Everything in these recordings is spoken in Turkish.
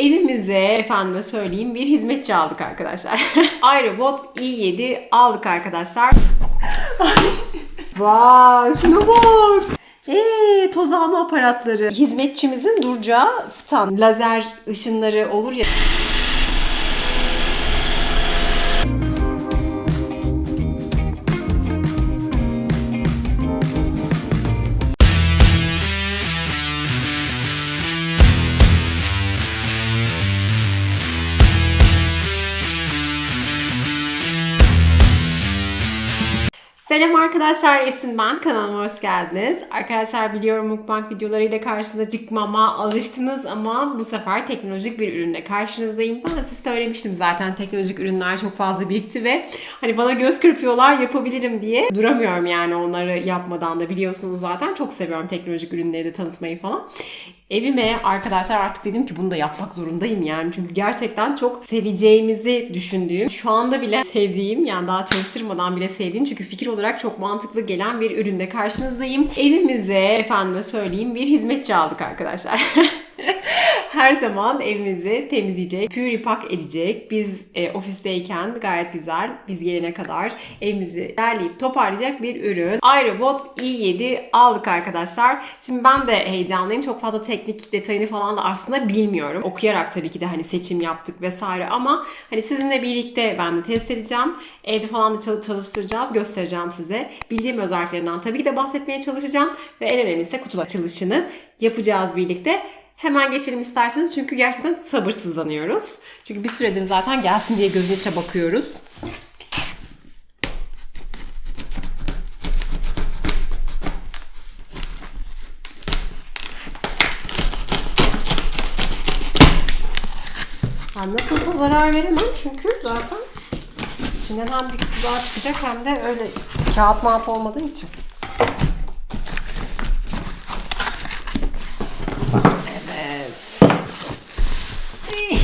Evimize efendime söyleyeyim bir hizmetçi aldık arkadaşlar. Aerobot i7 aldık arkadaşlar. Vay şuna bak. Eee toz alma aparatları. Hizmetçimizin duracağı stand. Lazer ışınları olur ya. Selam arkadaşlar Esin ben kanalıma hoş geldiniz. Arkadaşlar biliyorum mukbang videolarıyla karşınıza çıkmama alıştınız ama bu sefer teknolojik bir ürünle karşınızdayım. Ben size söylemiştim zaten teknolojik ürünler çok fazla birikti ve hani bana göz kırpıyorlar yapabilirim diye duramıyorum yani onları yapmadan da biliyorsunuz zaten çok seviyorum teknolojik ürünleri de tanıtmayı falan. Evime arkadaşlar artık dedim ki bunu da yapmak zorundayım yani. Çünkü gerçekten çok seveceğimizi düşündüğüm, şu anda bile sevdiğim yani daha çalıştırmadan bile sevdiğim çünkü fikir olarak çok mantıklı gelen bir üründe karşınızdayım. Evimize efendime söyleyeyim bir hizmetçi aldık arkadaşlar. Her zaman evimizi temizleyecek, püripak edecek. Biz e, ofisteyken gayet güzel, biz gelene kadar evimizi derleyip toparlayacak bir ürün. Aerobot i7 aldık arkadaşlar. Şimdi ben de heyecanlıyım. Çok fazla teknik detayını falan da aslında bilmiyorum. Okuyarak tabii ki de hani seçim yaptık vesaire ama hani sizinle birlikte ben de test edeceğim. Evde falan da çalı- çalıştıracağız, göstereceğim size. Bildiğim özelliklerinden tabii ki de bahsetmeye çalışacağım ve en önemlisi kutu açılışını yapacağız birlikte. Hemen geçelim isterseniz çünkü gerçekten sabırsızlanıyoruz. Çünkü bir süredir zaten gelsin diye gözün içine bakıyoruz. Ben nasıl olsa zarar veremem çünkü zaten içinden hem bir kutu daha çıkacak hem de öyle kağıt mağap olmadığı için. Evet. İy.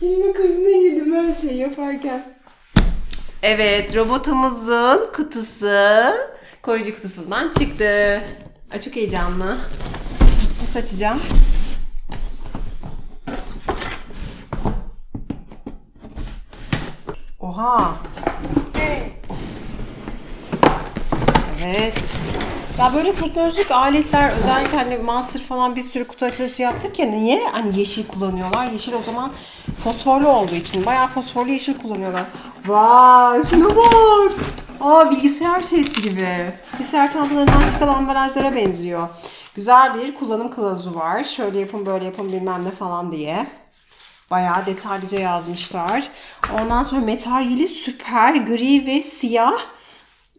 Yine krizine girdim her şeyi yaparken. Evet, robotumuzun kutusu koruyucu kutusundan çıktı. Ay, çok heyecanlı. Nasıl açacağım? Oha. Evet. Ya böyle teknolojik aletler özellikle hani Monster falan bir sürü kutu açılışı yaptık ya niye? Hani yeşil kullanıyorlar. Yeşil o zaman fosforlu olduğu için bayağı fosforlu yeşil kullanıyorlar. Vay şuna bak. Aa bilgisayar şeysi gibi. Bilgisayar çantalarından çıkan ambalajlara benziyor. Güzel bir kullanım kılavuzu var. Şöyle yapın böyle yapın bilmem ne falan diye. Bayağı detaylıca yazmışlar. Ondan sonra materyali süper gri ve siyah.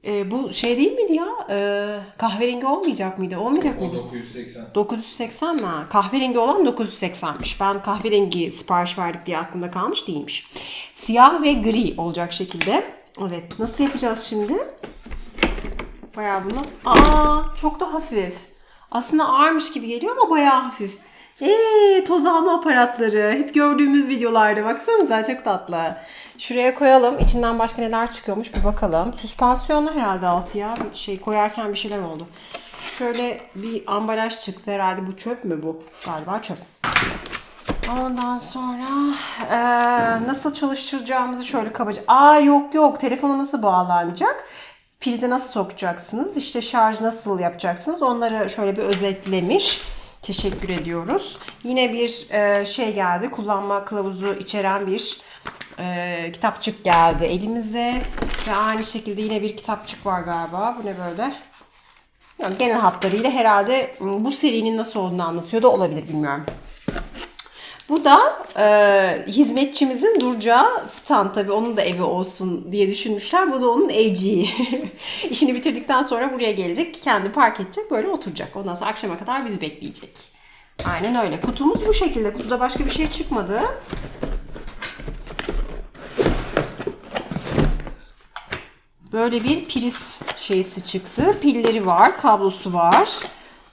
Ee, bu şey değil miydi ya? Ee, kahverengi olmayacak mıydı? Olmayacak O mıydı? 980. 980 mi? Kahverengi olan 980'miş. Ben kahverengi sipariş verdik diye aklımda kalmış değilmiş. Siyah ve gri olacak şekilde. Evet. Nasıl yapacağız şimdi? Bayağı bunu. Aa çok da hafif. Aslında ağırmış gibi geliyor ama bayağı hafif. Eee toz alma aparatları. Hep gördüğümüz videolarda. Baksanıza çok tatlı. Şuraya koyalım. İçinden başka neler çıkıyormuş bir bakalım. Süspansiyonlu herhalde altı ya. Bir şey koyarken bir şeyler oldu. Şöyle bir ambalaj çıktı. Herhalde bu çöp mü bu? Galiba çöp. Ondan sonra eee, nasıl çalıştıracağımızı şöyle kabaca... Aa yok yok telefona nasıl bağlanacak? Prize nasıl sokacaksınız? İşte şarj nasıl yapacaksınız? Onları şöyle bir özetlemiş. Teşekkür ediyoruz. Yine bir eee, şey geldi. Kullanma kılavuzu içeren bir eee, kitapçık geldi elimize. Ve aynı şekilde yine bir kitapçık var galiba. Bu ne böyle? Yani genel hatlarıyla herhalde bu serinin nasıl olduğunu anlatıyor da olabilir bilmiyorum. Bu da e, hizmetçimizin duracağı stand tabii onun da evi olsun diye düşünmüşler. Bu da onun evciği. İşini bitirdikten sonra buraya gelecek, kendi park edecek, böyle oturacak. Ondan sonra akşama kadar bizi bekleyecek. Aynen öyle. Kutumuz bu şekilde. Kutuda başka bir şey çıkmadı. Böyle bir priz şeysi çıktı. Pilleri var, kablosu var.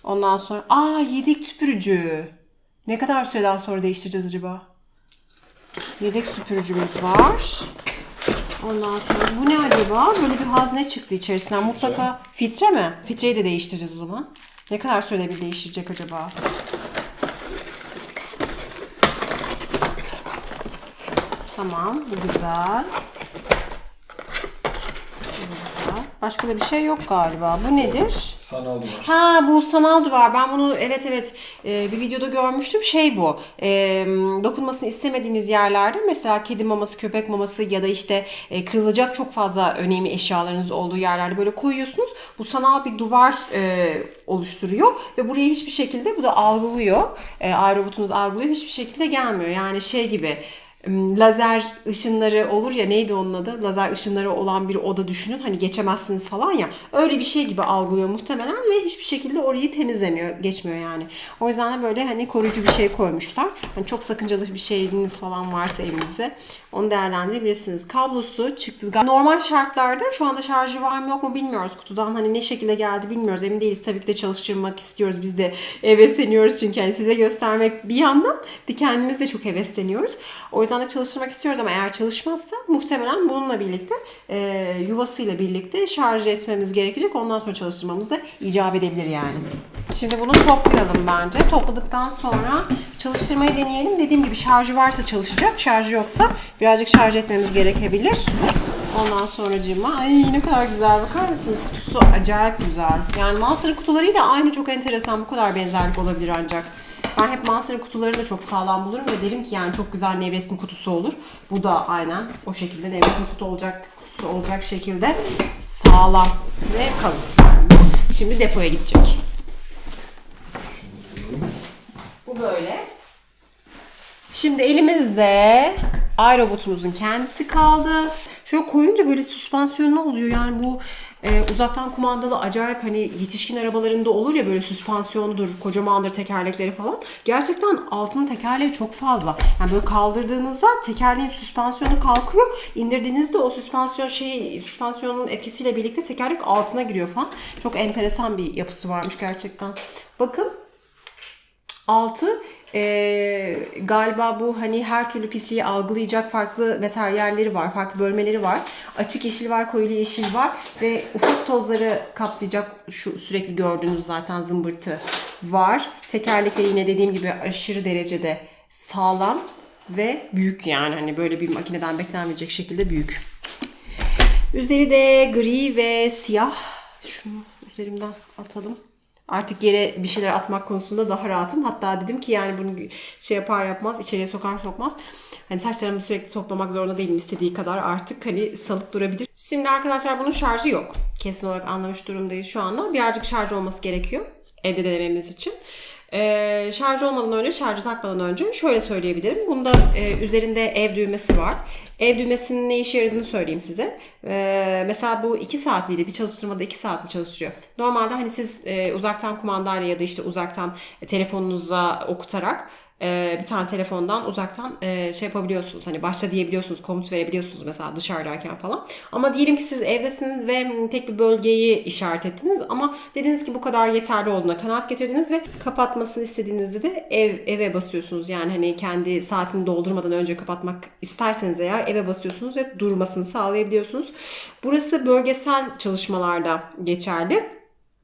Ondan sonra aa yedek tüpürücü. Ne kadar süreden sonra değiştireceğiz acaba? Yedek süpürücümüz var. Ondan sonra bu ne acaba? Böyle bir hazne çıktı içerisinden. Mutlaka filtre mi? Filtreyi de değiştireceğiz o zaman. Ne kadar sürede bir değiştirecek acaba? Tamam, bu güzel. Bu güzel. Başka da bir şey yok galiba. Bu nedir? Sanal duvar. Ha bu sanal duvar. Ben bunu evet evet e, bir videoda görmüştüm. Şey bu. E, dokunmasını istemediğiniz yerlerde mesela kedi maması, köpek maması ya da işte e, kırılacak çok fazla önemli eşyalarınız olduğu yerlerde böyle koyuyorsunuz. Bu sanal bir duvar e, oluşturuyor ve buraya hiçbir şekilde bu da algılıyor. E, iRobot'unuz algılıyor. Hiçbir şekilde gelmiyor. Yani şey gibi lazer ışınları olur ya neydi onun adı? Lazer ışınları olan bir oda düşünün. Hani geçemezsiniz falan ya. Öyle bir şey gibi algılıyor muhtemelen ve hiçbir şekilde orayı temizlemiyor, geçmiyor yani. O yüzden de böyle hani koruyucu bir şey koymuşlar. Hani çok sakıncalı bir şeyiniz falan varsa evinizde onu değerlendirebilirsiniz. Kablosu çıktı. Normal şartlarda şu anda şarjı var mı yok mu bilmiyoruz kutudan. Hani ne şekilde geldi bilmiyoruz. Emin değiliz. Tabii ki de çalıştırmak istiyoruz. Biz de hevesleniyoruz çünkü hani size göstermek bir yandan bir kendimiz de çok hevesleniyoruz. O yüzden de çalıştırmak istiyoruz ama eğer çalışmazsa muhtemelen bununla birlikte e, yuvasıyla birlikte şarj etmemiz gerekecek. Ondan sonra çalıştırmamız da icap edebilir yani. Şimdi bunu toplayalım bence. Topladıktan sonra çalıştırmayı deneyelim. Dediğim gibi şarjı varsa çalışacak. Şarjı yoksa birazcık şarj etmemiz gerekebilir. Ondan sonra cima. Ay ne kadar güzel bakar mısınız? Kutusu acayip güzel. Yani Monster'ın kutularıyla aynı çok enteresan. Bu kadar benzerlik olabilir ancak. Ben hep Monster'ın kutuları da çok sağlam bulurum ve derim ki yani çok güzel nevresim kutusu olur. Bu da aynen o şekilde nevresim kutu olacak kutusu olacak şekilde sağlam ve kalın. Şimdi depoya gidecek. Bu böyle. Şimdi elimizde iRobot'umuzun kendisi kaldı. Şöyle koyunca böyle süspansiyonlu oluyor. Yani bu e, uzaktan kumandalı acayip hani yetişkin arabalarında olur ya böyle süspansiyonludur, kocamandır tekerlekleri falan. Gerçekten altının tekerleği çok fazla. Yani böyle kaldırdığınızda tekerleğin süspansiyonu kalkıyor. İndirdiğinizde o süspansiyon şey süspansiyonun etkisiyle birlikte tekerlek altına giriyor falan. Çok enteresan bir yapısı varmış gerçekten. Bakın Altı eee, galiba bu hani her türlü pisliği algılayacak farklı materyalleri var, farklı bölmeleri var. Açık yeşil var, koyu yeşil var ve ufak tozları kapsayacak şu sürekli gördüğünüz zaten zımbırtı var. Tekerlekleri yine dediğim gibi aşırı derecede sağlam ve büyük yani hani böyle bir makineden beklenmeyecek şekilde büyük. Üzeri de gri ve siyah. Şunu üzerimden atalım. Artık yere bir şeyler atmak konusunda daha rahatım. Hatta dedim ki yani bunu şey yapar yapmaz, içeriye sokar sokmaz. Hani saçlarımı sürekli toplamak zorunda değilim istediği kadar artık hani salıp durabilir. Şimdi arkadaşlar bunun şarjı yok. Kesin olarak anlamış durumdayız şu anda. Birazcık şarj olması gerekiyor. Evde denememiz için. Ee, şarj olmadan önce, şarjı takmadan önce şöyle söyleyebilirim. Bunda e, üzerinde ev düğmesi var. Ev düğmesinin ne işe yaradığını söyleyeyim size. Ee, mesela bu 2 saat miydi? Bir çalıştırmada 2 saat mi çalıştırıyor? Normalde hani siz e, uzaktan kumandayla ya da işte uzaktan e, telefonunuza okutarak e, bir tane telefondan uzaktan e, şey yapabiliyorsunuz. Hani başla diyebiliyorsunuz, komut verebiliyorsunuz mesela dışarıdayken falan. Ama diyelim ki siz evdesiniz ve tek bir bölgeyi işaret ettiniz ama dediniz ki bu kadar yeterli olduğuna kanaat getirdiniz ve kapatmasını istediğinizde de ev eve basıyorsunuz. Yani hani kendi saatini doldurmadan önce kapatmak isterseniz eğer eve basıyorsunuz ve durmasını sağlayabiliyorsunuz. Burası bölgesel çalışmalarda geçerli.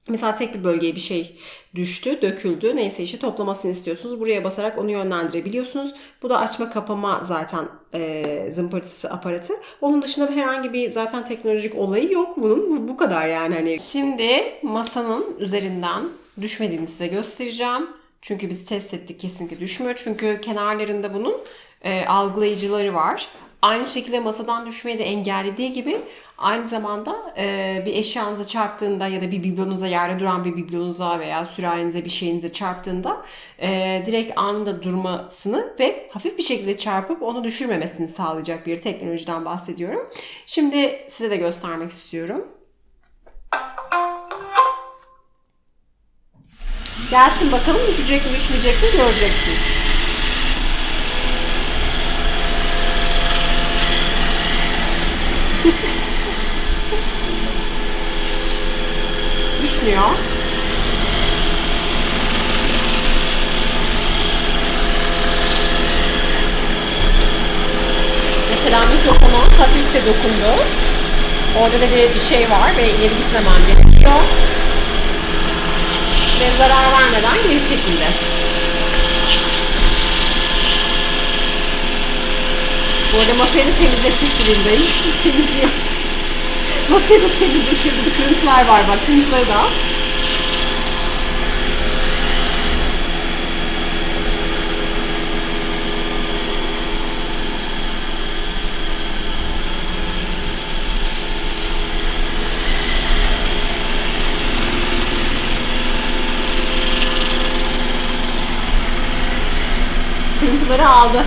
Mesela tek bir bölgeye bir şey düştü, döküldü. Neyse işte toplamasını istiyorsunuz. Buraya basarak onu yönlendirebiliyorsunuz. Bu da açma kapama zaten e, zımpırtısı aparatı. Onun dışında da herhangi bir zaten teknolojik olayı yok bunun. Bu, kadar yani hani. Şimdi masanın üzerinden düşmediğini size göstereceğim. Çünkü biz test ettik kesinlikle düşmüyor. Çünkü kenarlarında bunun e, algılayıcıları var. Aynı şekilde masadan düşmeyi de engellediği gibi aynı zamanda e, bir eşyanıza çarptığında ya da bir biblonuza yerde duran bir biblonuza veya sürahinize bir şeyinize çarptığında e, direkt anında durmasını ve hafif bir şekilde çarpıp onu düşürmemesini sağlayacak bir teknolojiden bahsediyorum. Şimdi size de göstermek istiyorum. Gelsin bakalım düşecek mi düşmeyecek mi göreceksiniz. Düşmüyor. Mesela mikrofona hafifçe dokundu. Orada da bir, şey var ve ileri gitmemem gerekiyor. Ve zarar vermeden geri çekildi. Bu arada masayı temizletmiş durumdayım. Temizliyor. Masayı da temizliyor. Şurada bir kırıntılar var bak. Kırıntıları da. Kırıntıları aldı.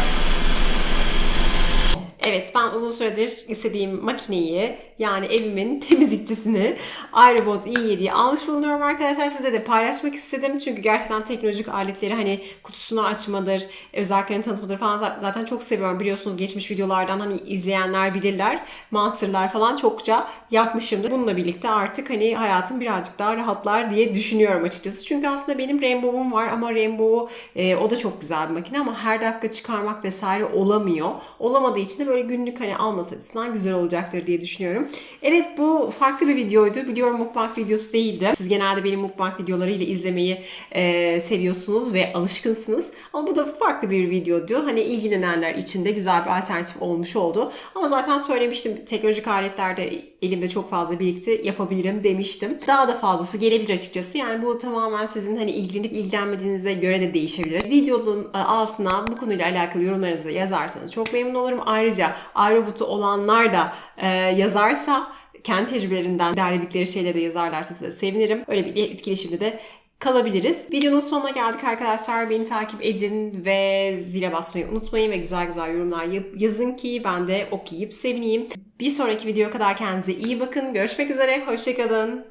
Evet ben uzun süredir istediğim makineyi yani evimin temizlikçisini iRobot i7'yi almış bulunuyorum arkadaşlar. Size de paylaşmak istedim. Çünkü gerçekten teknolojik aletleri hani kutusunu açmadır, özelliklerini tanıtmadır falan za- zaten çok seviyorum. Biliyorsunuz geçmiş videolardan hani izleyenler bilirler. Monster'lar falan çokça yapmışımdır. Bununla birlikte artık hani hayatım birazcık daha rahatlar diye düşünüyorum açıkçası. Çünkü aslında benim Rainbow'um var ama Rainbow e, o da çok güzel bir makine ama her dakika çıkarmak vesaire olamıyor. Olamadığı için de böyle günlük hani alması açısından güzel olacaktır diye düşünüyorum. Evet bu farklı bir videoydu. Biliyorum mukbang videosu değildi. Siz genelde benim mukbang videolarıyla izlemeyi e, seviyorsunuz ve alışkınsınız. Ama bu da farklı bir videoydu. Hani ilgilenenler için de güzel bir alternatif olmuş oldu. Ama zaten söylemiştim teknolojik aletlerde elimde çok fazla birikti yapabilirim demiştim. Daha da fazlası gelebilir açıkçası. Yani bu tamamen sizin hani ilgilenip ilgilenmediğinize göre de değişebilir. Videonun e, altına bu konuyla alakalı yorumlarınızı yazarsanız çok memnun olurum. Ayrıca iRobot'u olanlar da e, yazarsa kendi tecrübelerinden derledikleri şeyleri de yazarlarsa size sevinirim. Öyle bir etkileşimde de kalabiliriz. Videonun sonuna geldik arkadaşlar. Beni takip edin ve zile basmayı unutmayın ve güzel güzel yorumlar yazın ki ben de okuyup sevineyim. Bir sonraki videoya kadar kendinize iyi bakın. Görüşmek üzere. Hoşçakalın.